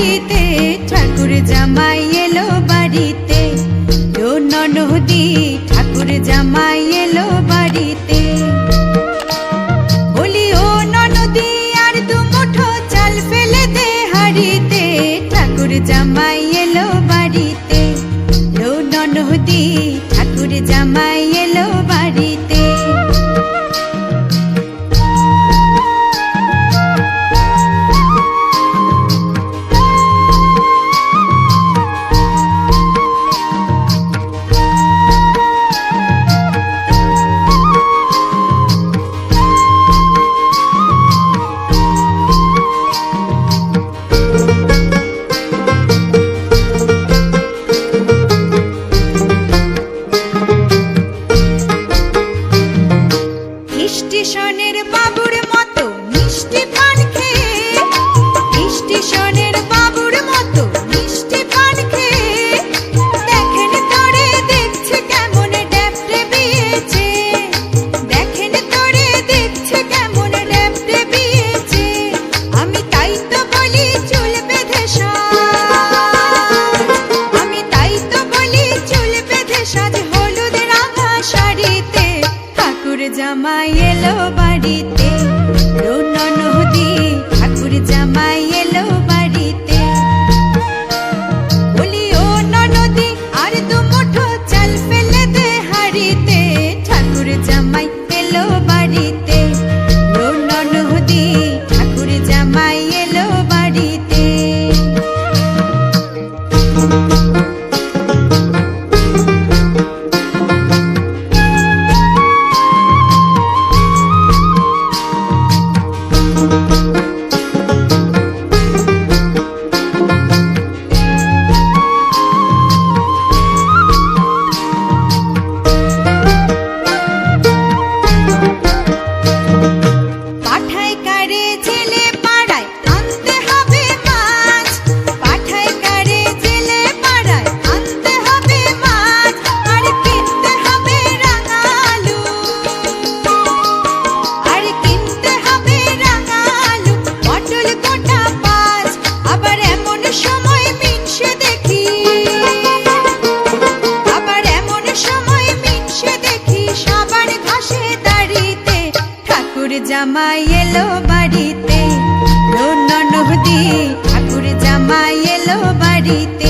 বাড়িতে, ঠাকুর জামাই এলো বাড়িতে। ও ননহদি, ঠাকুর জামাই এলো বাড়িতে। বলি, ও ননদি আর দু মুঠো চাল ফেলে দে হাড়িতে। ঠাকুর জামাই এলো সাজ হলুদ রাধা শাড়িতে। ঠাকুর জামাই এলো বা জামাই এলো বাড়িতে। ননহদি ঠাকুর জামাই এলো বাড়িতে।